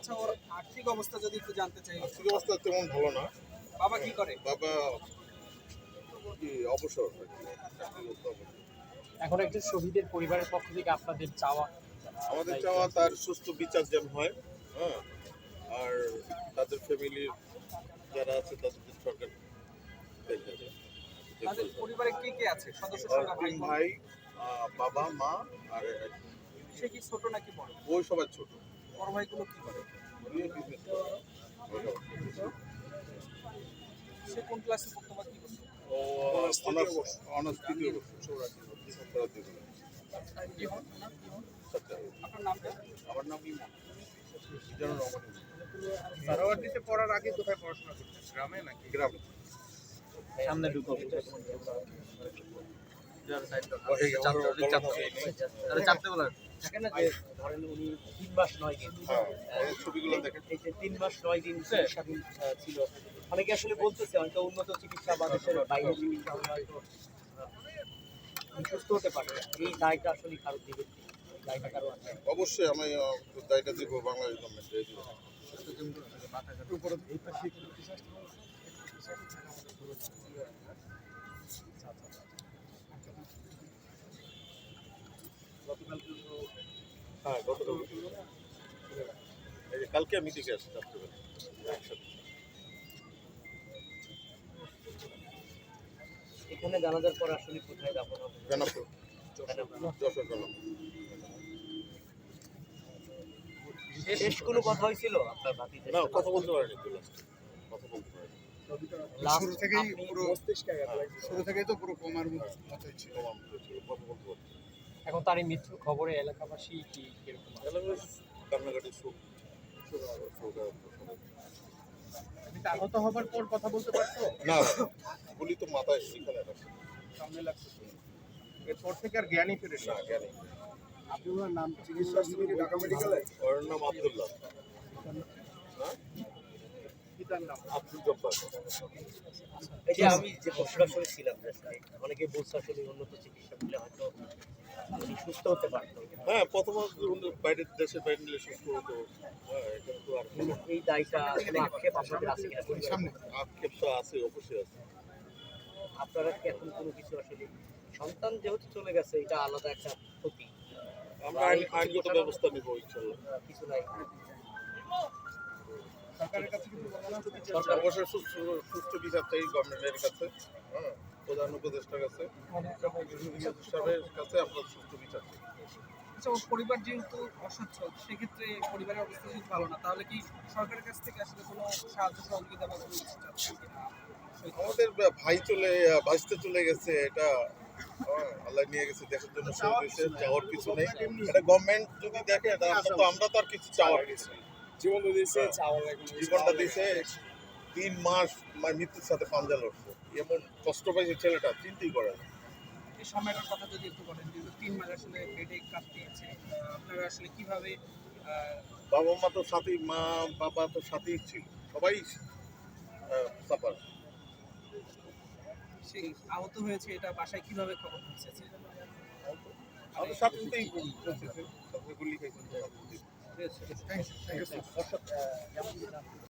আচ্ছা ওর আর্থিক অবস্থা যদি একটু জানতে চাই। আর্থিক অবস্থা তেমন ভালো না। বাবা কি করে? বাবা অবসর। এখন একজন শহীদের পরিবারের পক্ষ থেকে আপনাদের চাওয়া। আমাদের চাওয়া তার সুস্থ বিচার যেন হয় হ্যাঁ। আর তাদের ফ্যামিলির যারা আছে তাদের সরকার দেখে দেয়। তাদের পরিবারে কে কে আছে? সদস্য সংখ্যা ভাই তিন ভাই আহ, বাবা মা আর সে কি ছোট নাকি বড়? ওই সবার ছোট। বড় ভাইগুলো কি করে। সে কোন ক্লাসে পড়তো বা কি করতো? আপনার নামটা? আমার নাম ইমন। সারাওয়ার্ডিতে পড়ার আগে কোথায় পড়াশোনা করতেন? গ্রামে নাকি? গ্রামে। সামনে ঢুকো। থাকে না যে ধরেন উনি তিন মাস নয় দিন হ্যাঁ ছবিগুলো দেখেন। এই যে তিন মাস নয় দিন চিকিৎসাধীন ছিল। অনেকে আসলে বলতেছে হয়তো উন্নত চিকিৎসা বা দেশের বাইরে চিকিৎসা হলে হয়তো সুস্থ হতে পারে এই দায়টা আসলে কারও দিবে কারও অবশ্যই আমি দায়টা দিব বাংলাদেশ গভর্নমেন্টে হ্যাঁ গতকাল এই কালকে আমি আসছি রাত্রিবেলা এখানে জানাজার পর আসলে কোথায় যাব না বেনাপুর। যশোর বেনাপুর। শেষ কোনো কথা হয়েছিল আপনার ভাতিজের না কথা বলতে পারিনি কথা বলতে পারিনি। শুরু থেকেই পুরো শুরু থেকেই তো পুরো কোমার মতোই ছিল মতো ছিল, কথা বলতে পারিনি। এখন তার এই মৃত্যুর খবরে এলাকাবাসী কি কীরকম কান্নাকাটি শোক। আহত হবার পর কথা বলতে পারতো না গুলি তো মাথায় রাখছে সামনে লাগতো এরপর থেকে আর জ্ঞানই ফিরে না জ্ঞানী আপনি ওনার নাম চিকিৎসা ঢাকা মেডিকেলে? ওর নাম আব্দুল্লাহ। হ্যাঁ? নাম। আব্দুল জব্বার। এই যে আমি যে প্রশ্নটা শুনেছিলাম অনেকে বলছে আসলে উন্নত চিকিৎসা দিলে হয়তো উনি সুস্থ হতে পারতো হ্যাঁ প্রথমত উনি বাইরের দেশের বাইরে নিলে সুস্থ হতো। হ্যাঁ এই দায়টা আক্ষেপ আপনাদের আছে কিনা? সামনে আক্ষেপ তো আছে অবশ্যই আছে। আপনারা কি এখন কোনো কিছু আসলে সন্তান যেহেতু চলে গেছে এটা আলাদা একটা ক্ষতি। আমরা আইন আইনগত ব্যবস্থা নিব ইনশাল্লাহ। কিছু নাই। সরকারের কাছে অবশ্যই সুস্থ সুস্থ বিচার চাই গভর্নমেন্টের কাছে। হ্যাঁ। প্রধান উপদেষ্টার কাছে সাহেবের কাছে আমরা সুস্থ বিচার আচ্ছা পরিবার যেহেতু অসচ্ছল সেক্ষেত্রে পরিবারের অবস্থা যেহেতু ভালো না তাহলে কি সরকারের কাছ থেকে আসলে কোনো সাহায্য সহযোগিতা বা কোনো? আমাদের ভাই চলে বাঁচতে চলে গেছে এটা হ্যাঁ, আল্লাহ নিয়ে গেছে দেশের জন্য শহীদ হয়েছে চাওয়ার কিছু নেই এটা গভর্নমেন্ট যদি দেখে এটা আমরা তো আমরা তো আর কিছু চাওয়ার কিছু নেই। জীবন দিয়েছে জীবনটা দিছে তিন মাস মানে মৃত্যুর সাথে পাঞ্জা লড়ছে। এমন কষ্ট পাইছে ছেলেটা চিন্তাই করে না। এই সময়টার কথা যদি একটু বলেন যেহেতু তিন মাস আসলে বেডে কাটিয়েছে আপনারা আসলে কীভাবে বাবা মা তো সাথেই মা বাবা তো সাথেই ছিল। সবাই সাফার সেই আহত হয়েছে এটা বাসায় কীভাবে খবর পৌঁছেছে? আমাদের সাথেই পৌঁছেছে সাথে গুলি